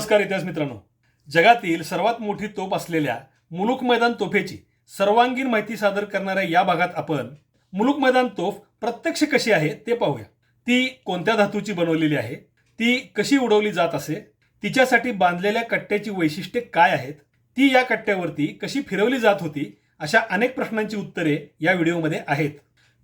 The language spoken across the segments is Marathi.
नमस्कार इतिहास मित्रांनो. जगातील सर्वात मोठी तोफ असलेल्या मुलुक मैदान तोफेची सर्वांगीण माहिती सादर करणाऱ्या या भागात आपण मुलुक मैदान तोफ प्रत्यक्ष कशी आहे ते पाहूया. ती कोणत्या धातूची बनवलेली आहे? ती कशी उडवली जात असे? तिच्यासाठी बांधलेल्या कट्ट्याची वैशिष्ट्ये काय आहेत? ती या कट्ट्यावरती कशी फिरवली जात होती? अशा अनेक प्रश्नांची उत्तरे या व्हिडिओमध्ये आहेत.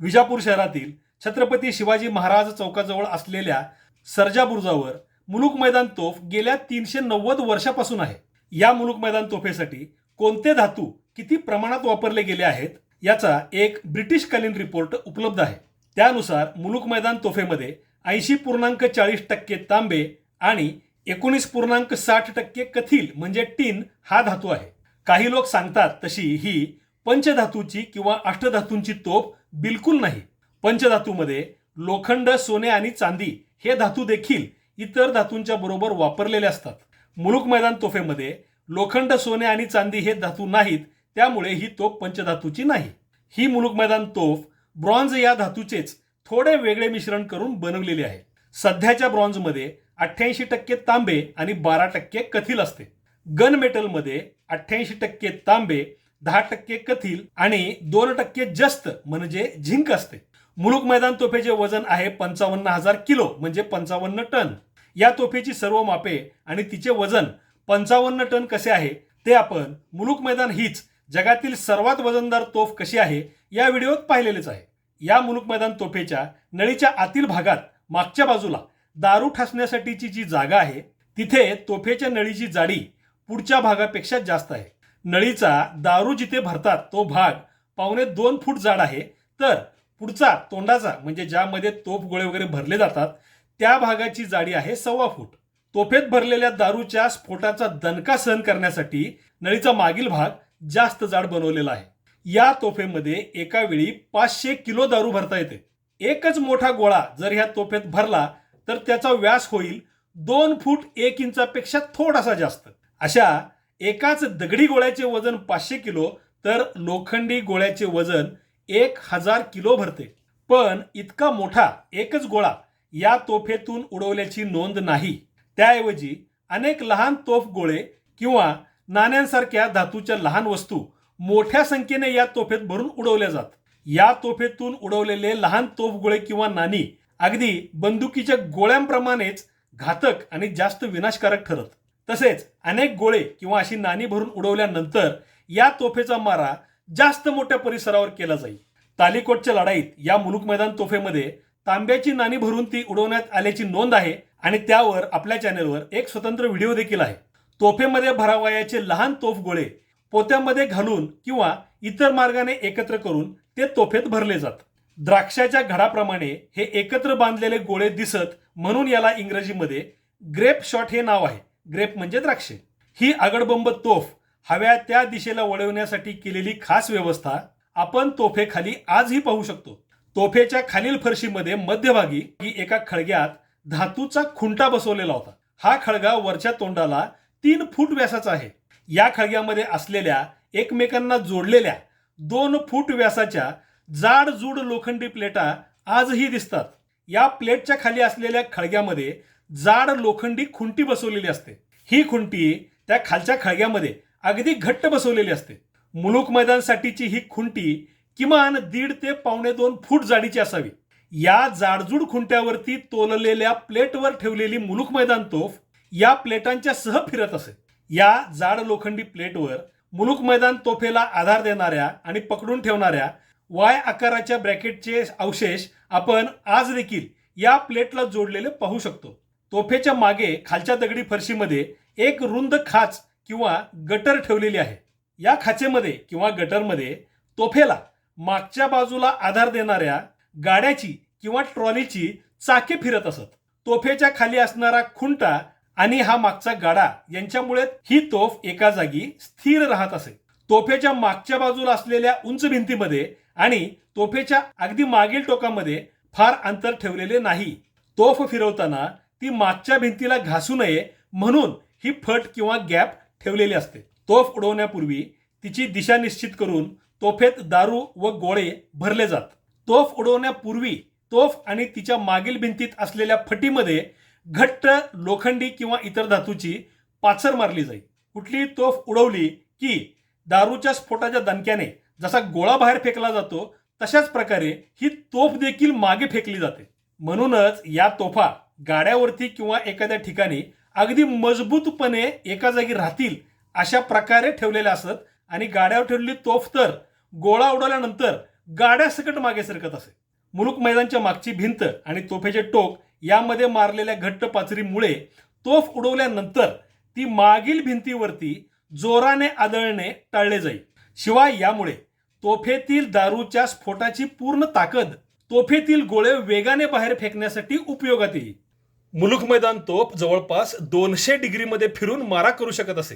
विजापूर शहरातील छत्रपती शिवाजी महाराज चौकाजवळ असलेल्या सर्जा बुर्जावर मुलुक मैदान तोफ गेल्या तीनशे नव्वद वर्षापासून आहे. या मुलुक मैदान तोफेसाठी कोणते धातू किती प्रमाणात वापरले गेले आहेत याचा एक ब्रिटिशकालीन रिपोर्ट उपलब्ध आहे. त्यानुसार मुलुक मैदान तोफेमध्ये ऐंशी पूर्णांक चाळीस टक्के तांबे आणि एकोणीस पूर्णांक साठ टक्के कथील म्हणजे टीन हा धातू आहे. काही लोक सांगतात तशी ही पंचधातूची किंवा अष्टधातूंची तोफ बिलकुल नाही. पंचधातूमध्ये लोखंड सोने आणि चांदी हे धातू देखील इतर धातूंच्या बरोबर वापरलेले असतात. मुलुक मैदान तोफेमध्ये लोखंड सोने आणि चांदी हे धातू नाहीत त्यामुळे ही तोफ पंचधातूची नाही. ही मुलुक मैदान तोफ ब्रॉन्झ या धातूचेच थोडे वेगळे मिश्रण करून बनवलेली आहे. सध्याच्या ब्रॉन्झमध्ये अठ्ठ्याऐंशी टक्के तांबे आणि बारा टक्के कथील असते. गन मेटलमध्ये अठ्ठ्याऐंशी टक्के तांबे दहा टक्के कथील आणि दोन टक्के जस्त म्हणजे झिंक असते. मुलुक मैदान तोफेचे वजन आहे पंचावन्न हजार किलो म्हणजे पंचावन्न टन. या तोफेची सर्व मापे आणि तिचे वजन पंचावन्न टन कसे आहे ते आपण मुलुक मैदान हीच जगातील सर्वात वजनदार तोफ कशी आहे या व्हिडिओत पाहिलेलेच आहे. या मुलुक मैदान तोफेच्या नळीच्या आतील भागात मागच्या बाजूला दारू ठासण्यासाठीची जी जागा आहे तिथे तोफेच्या नळीची जाडी पुढच्या भागापेक्षा जास्त आहे. नळीचा दारू जिथे भरतात तो भाग पावणे दोन फूट जाड आहे तर पुढचा तोंडाचा म्हणजे ज्यामध्ये तोफ गोळे वगैरे भरले जातात त्या भागाची जाडी आहे सव्वा फूट. तोफेत भरलेल्या दारूच्या स्फोटाचा दणका सहन करण्यासाठी नळीचा मागील भाग जास्त जाड बनवलेला आहे. या तोफेमध्ये एका वेळी पाचशे किलो दारू भरता येते. एकच मोठा गोळा जर ह्या तोफेत भरला तर त्याचा व्यास होईल दोन फूट एक इंचापेक्षा थोडासा जास्त. अशा एकाच दगडी गोळ्याचे वजन पाचशे किलो तर लोखंडी गोळ्याचे वजन एक हजार किलो भरते. पण इतका मोठा एकच गोळा या तोफेतून उडवल्याची नोंद नाही. त्याऐवजी अनेक लहान तोफ गोळे किंवा नाण्यांसारख्या धातूच्या लहान वस्तू मोठ्या संख्येने या तोफेत भरून उडवल्या जात. या तोफेतून उडवलेले लहान तोफ गोळे किंवा नाणी अगदी बंदुकीच्या गोळ्यांप्रमाणेच घातक आणि जास्त विनाशकारक ठरत. तसेच अनेक गोळे किंवा अशी नाणी भरून उडवल्यानंतर या तोफेचा मारा जास्त मोठ्या परिसरावर केला जाईल. तालिकोटच्या लढाईत या मुलुक मैदान तोफेमध्ये तांब्याची नाणी भरून ती उडवण्यात आल्याची नोंद आहे आणि त्यावर आपल्या चॅनेलवर एक स्वतंत्र व्हिडिओ देखील आहे. तोफेमध्ये भरावयाचे लहान तोफ गोळे पोत्यामध्ये घालून किंवा इतर मार्गाने एकत्र करून ते तोफेत भरले जात. द्राक्षाच्या घडाप्रमाणे हे एकत्र बांधलेले गोळे दिसत म्हणून याला इंग्रजीमध्ये ग्रेप शॉट हे नाव आहे. ग्रेप म्हणजे द्राक्षे. ही आगडबंब तोफ हव्या त्या दिशेला वळवण्यासाठी केलेली खास व्यवस्था आपण तोफेखाली आजही पाहू शकतो. तोफेच्या खालील फरशीमध्ये मध्यभागी ही एका खळग्यात धातूचा खुंटा बसवलेला होता. हा खळगा वरच्या तोंडाला तीन फूट व्यासाचा आहे. या खळग्यामध्ये असलेल्या एकमेकांना जोडलेल्या दोन फूट व्यासाच्या जाड जूड लोखंडी प्लेटा आजही दिसतात. या प्लेटच्या खाली असलेल्या खळग्यामध्ये जाड लोखंडी खुंटी बसवलेली असते. ही खुंटी त्या खालच्या खळग्यामध्ये अगदी घट्ट बसवलेली असते. मुलुक मैदानसाठीची ही खुंटी किमान दीड ते पावणे दोन फूट जाडीची असावी. या जाडजूड खुंट्यावरती तोललेल्या प्लेटवर ठेवलेली मुलुक मैदान तोफ या प्लेटांच्या सह फिरत असे. या जाड लोखंडी प्लेटवर मुलुक मैदान तोफेला आधार देणाऱ्या आणि पकडून ठेवणाऱ्या वाय आकाराच्या ब्रॅकेटचे अवशेष आपण आज देखील या प्लेटला जोडलेले पाहू शकतो. तोफेच्या मागे खालच्या दगडी फरशीमध्ये एक रुंद खाच किंवा गटर ठेवलेली आहे. या खाचेमध्ये किंवा गटरमध्ये तोफेला मागच्या बाजूला आधार देणाऱ्या गाड्याची किंवा ट्रॉलीची चाके फिरत असत. तोफेच्या खाली असणारा खुंटा आणि हा मागचा गाडा यांच्यामुळे ही तोफ एका जागी स्थिर राहत असे. तोफेच्या मागच्या बाजूला असलेल्या उंच भिंतीमध्ये आणि तोफेच्या अगदी मागील टोकामध्ये फार अंतर ठेवलेले नाही. तोफ फिरवताना ती मागच्या भिंतीला घासू नये म्हणून ही फट किंवा गॅप ठेवलेली असते. तोफ उडवण्यापूर्वी तिची दिशा निश्चित करून तोफेत दारू व गोळे भरले जात. तोफ उडवण्यापूर्वी तोफ आणि तिच्या मागील भिंतीत असलेल्या फटीमध्ये घट्ट लोखंडी किंवा इतर धातूची पाचर मारली जाई. कुठली तोफ उडवली की दारूच्या स्फोटाच्या दणक्याने जसा गोळा बाहेर फेकला जातो तशाच प्रकारे ही तोफ देखील मागे फेकली जाते. म्हणूनच या तोफा गाड्यावरती किंवा एखाद्या ठिकाणी अगदी मजबूतपणे एका जागी राहतील अशा प्रकारे ठेवलेल्या असत आणि गाड्यावर ठेवलेली तोफ तर गोळा उडवल्यानंतर गाड्या सकट मागे सरकत असे. मुलुक मैदानच्या मागची भिंत आणि तोफेचे टोक यामध्ये मारलेल्या घट्ट पाचरीमुळे तोफ उडवल्यानंतर ती मागील भिंतीवरती जोराने आदळणे टाळले जाईल शिवाय यामुळे तोफेतील दारूच्या स्फोटाची पूर्ण ताकद तोफेतील गोळे वेगाने बाहेर फेकण्यासाठी उपयोगात येईल. मुलुख मैदान तोफ जवळपास दोनशे डिग्रीमध्ये फिरून मारा करू शकत असे.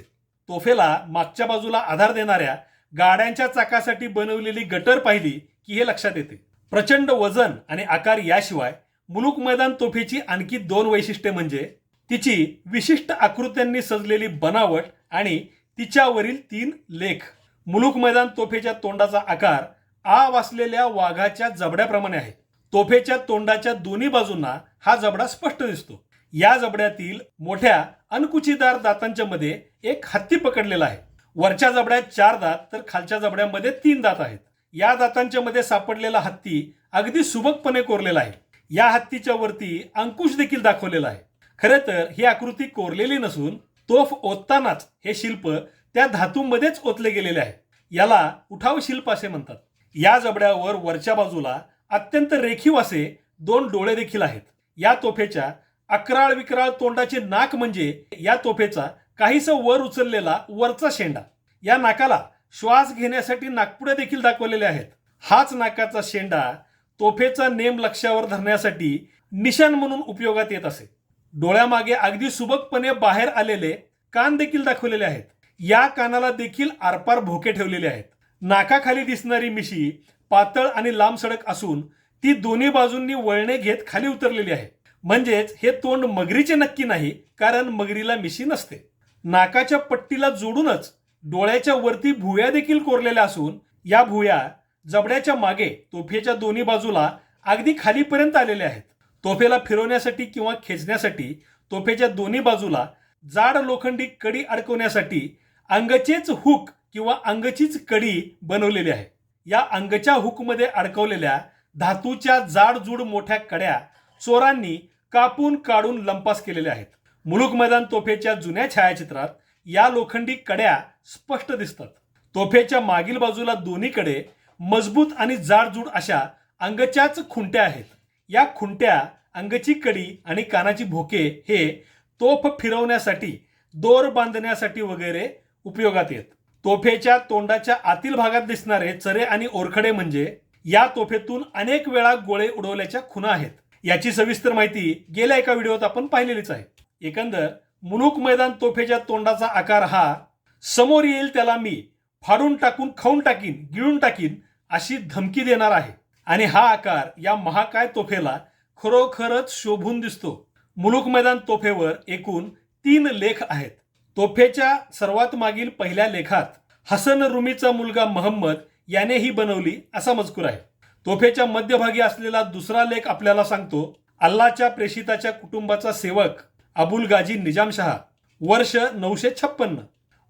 तोफेला मागच्या बाजूला आधार देणाऱ्या गाड्यांच्या चाकासाठी बनवलेली गटर पाहिली की हे लक्षात येते. प्रचंड वजन आणि आकार याशिवाय मुलुक मैदान तोफेची आणखी दोन वैशिष्ट्ये म्हणजे तिची विशिष्ट आकृत्यांनी सजलेली बनावट आणि तिच्यावरील तीन लेख. मुलुक मैदान तोफेच्या तोंडाचा आकार आ वासलेल्या वाघाच्या जबड्याप्रमाणे आहे. तोफेच्या तोंडाच्या दोन्ही बाजूंना हा जबडा स्पष्ट दिसतो. या जबड्यातील मोठ्या अनकुचीदार दातांच्या मध्ये एक हत्ती पकडलेला आहे. वरच्या जबड्यात चार दात तर खालच्या जबड्यामध्ये तीन दात आहेत. या दातांच्या मध्ये सापडलेला हत्ती अगदी सुबकपणे कोरलेला आहे. या हत्तीच्या वरती अंकुश देखील दाखवलेला आहे. खरे तर ही आकृती कोरलेली नसून तोफ ओततानाच हे शिल्प त्या धातूंमध्येच ओतले गेलेले आहे. याला उठाव शिल्प असे म्हणतात. या जबड्यावर वरच्या बाजूला अत्यंत रेखीव असे दोन डोळे देखील आहेत. या तोफेच्या अकराळ विक्राळ तोंडाचे नाक म्हणजे या तोफेचा काहीसा वर उचललेला वरचा शेंडा. या नाकाला श्वास घेण्यासाठी नागपुडे देखील दाखवलेले आहेत. हाच नाकाचा शेंडा तोफेचा नेम लक्षावर धरण्यासाठी निशाण म्हणून उपयोगात येत असे. डोळ्यामागे अगदी सुबकपणे बाहेर आलेले कान देखील दाखवलेले आहेत. या कानाला देखील आरपार भोके ठेवलेले आहेत. नाकाखाली दिसणारी मिशी पातळ आणि लांब सडक असून ती दोन्ही बाजूंनी वळणे घेत खाली उतरलेली आहे. म्हणजेच हे तोंड मगरीचे नक्की नाही कारण मगरीला मिशी नसते. नाकाच्या पट्टीला जोडूनच डोळ्याच्या वरती भुया देखील कोरलेल्या असून या भुया जबड्याच्या मागे तोफेच्या दोन्ही बाजूला अगदी खालीपर्यंत आलेल्या आहेत. तोफेला फिरवण्यासाठी किंवा खेचण्यासाठी तोफेच्या दोन्ही बाजूला जाड लोखंडी कडी अडकवण्यासाठी अंगचेच हुक किंवा अंगचीच कडी बनवलेली आहे. या अंगच्या हुकमध्ये अडकवलेल्या धातूच्या जाडजूड मोठ्या कड्या चोरांनी कापून काढून लंपास केलेल्या आहेत. मुलुक मैदान तोफेच्या जुन्या छायाचित्रात या लोखंडी कड्या स्पष्ट दिसतात. तोफेच्या मागील बाजूला दोन्हीकडे मजबूत आणि जाडजूड अशा अंगच्याच खुंट्या आहेत. या खुंट्या अंगची कडी आणि कानाची भोके हे तोफ फिरवण्यासाठी दोर बांधण्यासाठी वगैरे उपयोगात येत. तोफेच्या तोंडाच्या आतील भागात दिसणारे चरे आणि ओरखडे म्हणजे या तोफेतून अनेक वेळा गोळे उडवल्याच्या खुणा आहेत. याची सविस्तर माहिती गेल्या एका व्हिडिओत आपण पाहिलेलीच आहे. एकंदर मुलुक मैदान तोफेच्या तोंडाचा आकार हा समोर येईल त्याला मी फाडून टाकून खाऊन टाकीन गिळून टाकीन अशी धमकी देणार आहे. आणि हा आकार या महाकाय तोफेला खरोखरच शोभून दिसतो. मुलुक मैदान तोफेवर एकूण तीन लेख आहेत. तोफेच्या सर्वात मागील पहिल्या लेखात हसन रुमीचा मुलगा महम्मद याने ही बनवली असा मजकूर आहे. तोफेच्या मध्यभागी असलेला दुसरा लेख आपल्याला सांगतो अल्लाच्या प्रेषिताच्या कुटुंबाचा सेवक अबुल गाजी निजामशहा वर्ष नऊशे छप्पन्न.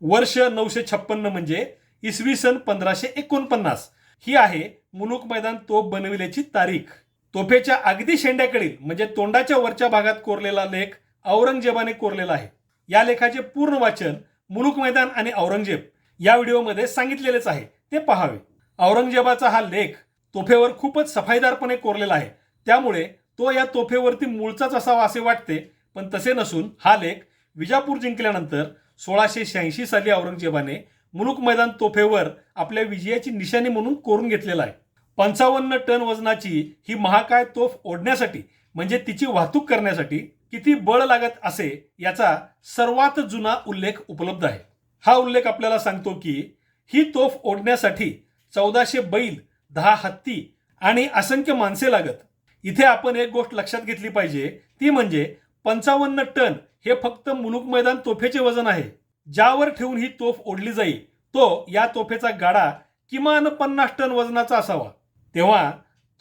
वर्ष नऊशे छप्पन्न म्हणजे इसवी सन पंधराशे एकोणपन्नास. ही आहे मुलुक मैदान तोफ बनविल्याची तारीख. तोफेच्या अगदी शेंड्याकडील म्हणजे तोंडाच्या वरच्या भागात कोरलेला लेख औरंगजेबाने कोरलेला आहे. या लेखाचे पूर्ण वाचन मुलुक मैदान आणि औरंगजेब या व्हिडिओमध्ये सांगितलेलेच आहे. ते पहावे. औरंगजेबाचा हा लेख तोफेवर खूपच सफाईदारपणे कोरलेला आहे. त्यामुळे तो या तोफेवरती मूळचाच असावा असे वाटते पण तसे नसून हा लेख विजापूर जिंकल्यानंतर सोळाशे शहाऐंशी साली औरंगजेबाने मुलुक मैदान तोफेवर आपल्या विजयाची निशाणी म्हणून कोरून घेतलेला आहे. पंचावन्न टन वजनाची ही महाकाय तोफ ओढण्यासाठी म्हणजे तिची वाहतूक करण्यासाठी किती बळ लागत असे याचा सर्वात जुना उल्लेख उपलब्ध आहे. हा उल्लेख आपल्याला सांगतो की ही तोफ ओढण्यासाठी चौदाशे बैल दहा हत्ती आणि असंख्य माणसे लागत. इथे आपण एक गोष्ट लक्षात घेतली पाहिजे ती म्हणजे पंचावन्न टन हे फक्त मुलुक मैदान तोफेचे वजन आहे. ज्यावर ठेवून ही तोफ ओढली जाईल तो या तोफेचा गाडा किमान पन्नास टन वजनाचा असावा. तेव्हा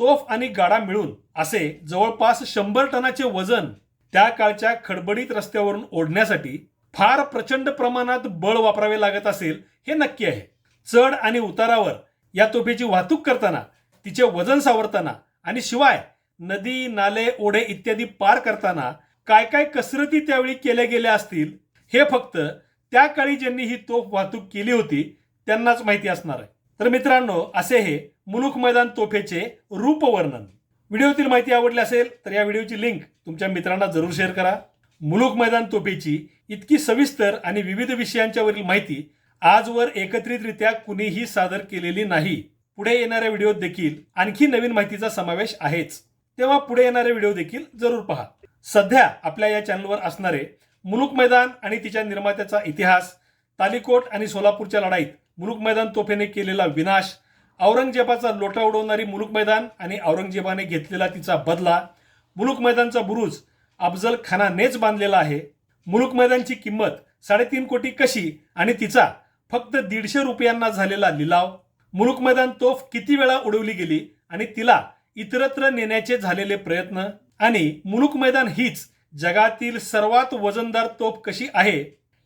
तोफ आणि गाडा मिळून असे जवळपास शंभर टनाचे वजन त्या काळच्या खडबडीत रस्त्यावरून ओढण्यासाठी फार प्रचंड प्रमाणात बळ वापरावे लागत असेल हे नक्की आहे. चढ आणि उतारावर या तोफेची वाहतूक करताना तिचे वजन सावरताना आणि शिवाय नदी नाले ओढे इत्यादी पार करताना काय काय कसरती त्यावेळी केल्या गेल्या असतील हे फक्त त्या काळी ज्यांनी ही तोफ वाहतूक केली होती त्यांनाच माहिती असणार आहे. तर मित्रांनो असे हे मुलुख मैदान तोफेचे रूपवर्णन. व्हिडिओतील माहिती आवडली असेल तर या व्हिडिओची लिंक तुमच्या मित्रांना जरूर शेअर करा. मुलुक मैदान तोफेची इतकी सविस्तर आणि विविध विषयांच्यावरील माहिती आजवर एकत्रितरित्या कुणीही सादर केलेली नाही. पुढे येणाऱ्या व्हिडिओत देखील आणखी नवीन माहितीचा समावेश आहेच. तेव्हा पुढे येणारे व्हिडिओ देखील जरूर पहा. सध्या आपल्या या चॅनलवर असणारे मुलुक मैदान आणि तिच्या निर्मात्याचा इतिहास तालिकोट आणि सोलापूरच्या लढाईत मुलुक मैदान तोफेने केलेला विनाश औरंगजेबाचा लोटा उडवणारी मुलुक मैदान आणि औरंगजेबाने घेतलेला तिचा बदला मुलुक मैदानचा बुरुज अफजल खानानेच बांधलेला आहे. मुलुक मैदानची किंमत साडेतीन कोटी कशी आणि तिचा फक्त दीडशे रुपयांना झालेला लिलाव? मुलुक मैदान तोफ किती वेळा उडवली गेली आणि तिला इतरत्र नेण्याचे झालेले प्रयत्न? आणि मुलुक मैदान हीच जगातील सर्वात वजनदार तोफ कशी आहे?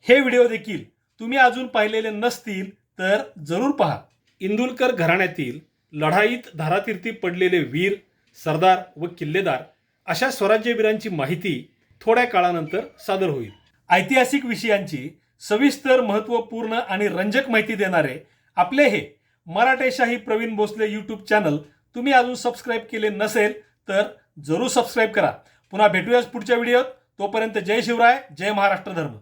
हे व्हिडिओ देखील तुम्ही अजून पाहिलेले नसतील तर जरूर पहा. इंदुलकर घराण्यातील लढाईत धारातीर्थी पडलेले वीर सरदार व किल्लेदार अशा स्वराज्यवीरांची माहिती थोड्या काळानंतर सादर होईल. ऐतिहासिक विषयांची सविस्तर महत्त्वपूर्ण आणि रंजक माहिती देणारे आपले हे मराठेशाही प्रवीण भोसले यूट्यूब चॅनल तुम्ही अजून सबस्क्राईब केले नसेल तर जरूर सबस्क्राईब करा. पुन्हा भेटूयाच पुढच्या व्हिडिओत तोपर्यंत जय शिवराय जय महाराष्ट्र धर्म.